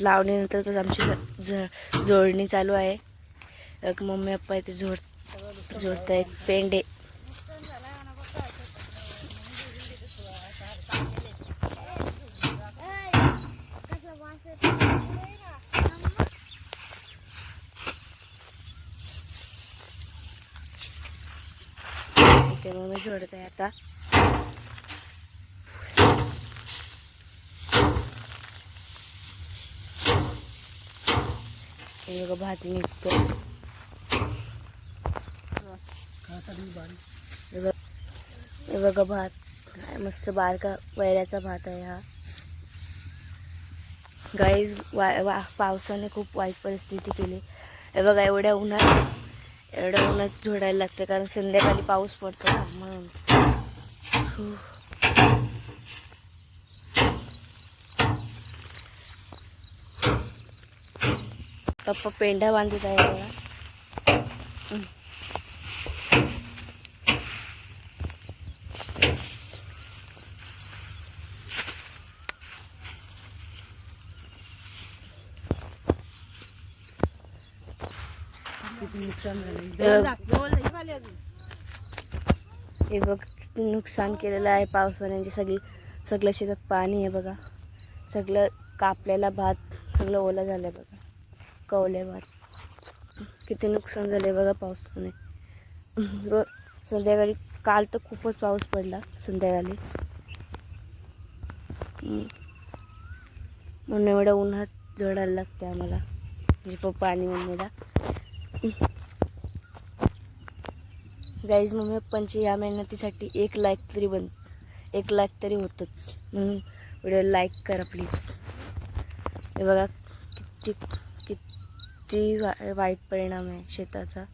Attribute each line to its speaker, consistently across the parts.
Speaker 1: लावणीनंतर तर आमची झ जोडणी चालू आहे. मम्मी पप्पा इथे जोड झोडत आहेत पेंडे. तेव्हा मी जोडत आहे आता भात निघतो. बघा भात. काय मस्त बारका वैऱ्याचा भात आहे हा. गाईज वा वा पावसाने खूप वाईट परिस्थिती केली. हे बघा एवढ्या उन्हात एवढं उन्हात झोडायला लागते कारण संध्याकाळी पाऊस पडतो ना म्हणून. पप्पा पेंढा बांधत आहे बघा. हे बघ किती नुकसान केलेलं आहे पावसाने म्हणजे सगळी सगळं शेतात पाणी आहे बघा. सगळं कापलेला भात सगळं ओला झालं आहे बघा. कवले भात. किती नुकसान झालं आहे बघा पावसाने. रोज संध्याकाळी काल तर खूपच पाऊस पडला संध्याकाळी. म्हणून एवढ्या उन्हात जडायला लागते आम्हाला. म्हणजे पप्पा आणि मम्मीला. गाईज मम्मी पप्पांची या मेहनतीसाठी एक लाईक तरी बन एक लाईक तरी होतोच. म्हणून व्हिडिओ लाईक करा प्लीज हे बघा किती किती वा- वाईट परिणाम आहे शेताचा.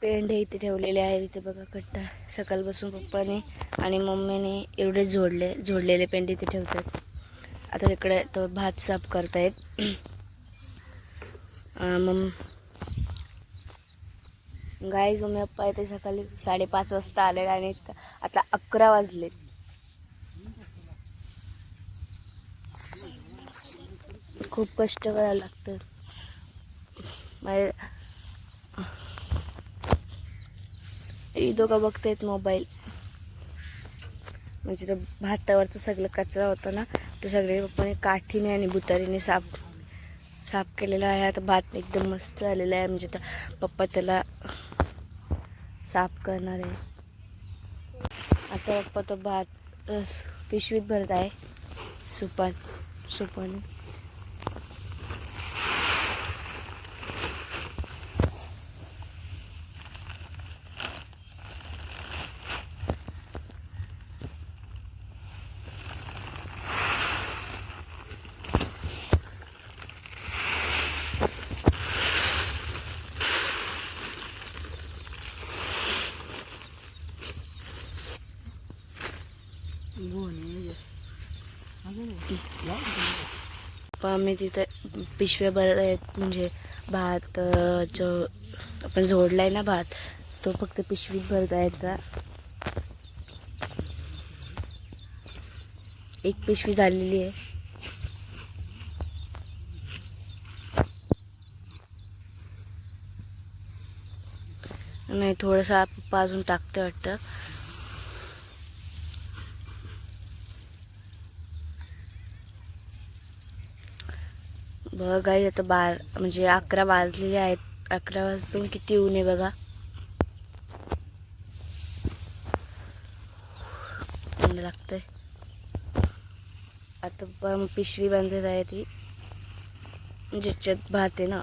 Speaker 1: पेंढे इथे ठेवलेले आहेत इथे बघा कट्टा. सकाळपासून पप्पाने आणि मम्मीने एवढे जोडले जोडलेले पेंढे इथे ठेवतात. आता तिकडे तो भात साफ करतायत. मग गाईज मम्मी पप्पा येते सकाळी साडेपाच वाजता आले आणि आता अकरा वाजले. खूप कष्ट करायला लागतं. माझे ही दोघं बघतायत मोबाईल म्हणजे तो भातावरचं सगळं कचरा होता ना तो सगळे पप्पाने काठीने आणि बुतारीने साफ साफ केलेला आहे. आता भात एकदम मस्त आलेला आहे. म्हणजे आता पप्पा त्याला साफ करणार आहे. आता पप्पा तो भात पिशवीत भरत आहे. सुपात सुपाने. पप्पा मी तिथे पिशव्या भरत आहेत म्हणजे भात जो आपण जोडलाय ना भात तो फक्त पिशवीत भरत आहेत का? एक पिशवी झालेली आहे. नाही थोडंसं पप्पा अजून टाकते वाटतं. बघा आता बार म्हणजे अकरा वाजलेले आहेत. अकरा वाजून किती ऊन आहे बघा. लागतंय. आता पण पिशवी बांधत आहे ती. म्हणजे ज्याच्यात भात आहे ना.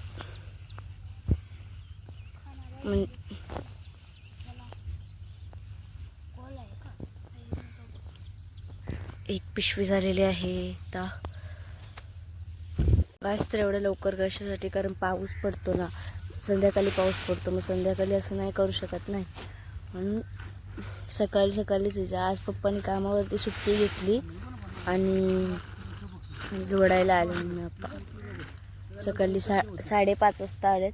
Speaker 1: एक पिशवी झालेली आहे आता तर एवढं लवकर कशासाठी कारण पाऊस पडतो ना. संध्याकाळी पाऊस पडतो मग संध्याकाळी असं नाही करू शकत नाही. म्हणून सकाळी सकाळीच यायचं आज पप्पाने कामावरती सुट्टी घेतली आणि जोडायला आले मम्मी पप्पा सकाळी सा साडेपाच वाजता आलेत.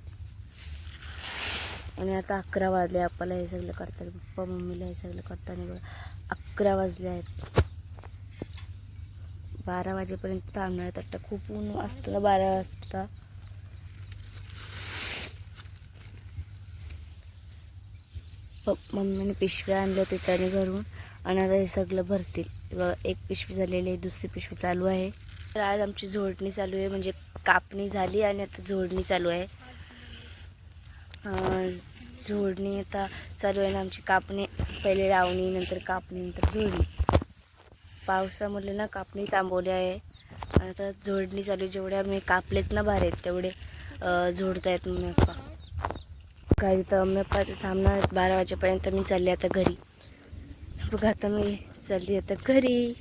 Speaker 1: आणि आता अकरा वाजले. आपल्याला हे सगळं करताना पप्पा मम्मीला हे सगळं करताना बघा. अकरा वाजले आहेत. बारा वाजेपर्यंत थांबणार आहेत खूप ऊन असतो ना बारा वाजता. हो, मम्मीने पिशव्या आणल्या तिथं त्याने घरून. आणि आता हे सगळं भरतील. एक पिशवी झालेली आहे दुसरी पिशवी चालू आहे. तर आज आमची झोडणी चालू आहे म्हणजे कापणी झाली आणि आता झोडणी चालू आहे. झोडणी आता चालू आहे ना आमची कापणी पहिले लावणी नंतर कापणी नंतर झोडणी पावसामुळे ना कापणी थांबवली आहे. आणि आता झोडणी चालू जेवढ्या मी आम्ही कापलेत ना भार आहेत तेवढे झोडता येत मम्मी पप्पा काही तर मम्मी पप्पा थांबणार बारा वाजेपर्यंत मी चालली आता घरी. बघा आता मी चालली आता घरी.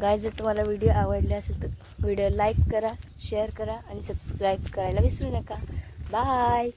Speaker 1: गाय जर तुम्हाला व्हिडिओ आवडला असेल तर व्हिडिओ लाईक करा शेअर करा आणि सबस्क्राईब करायला विसरू नका. बाय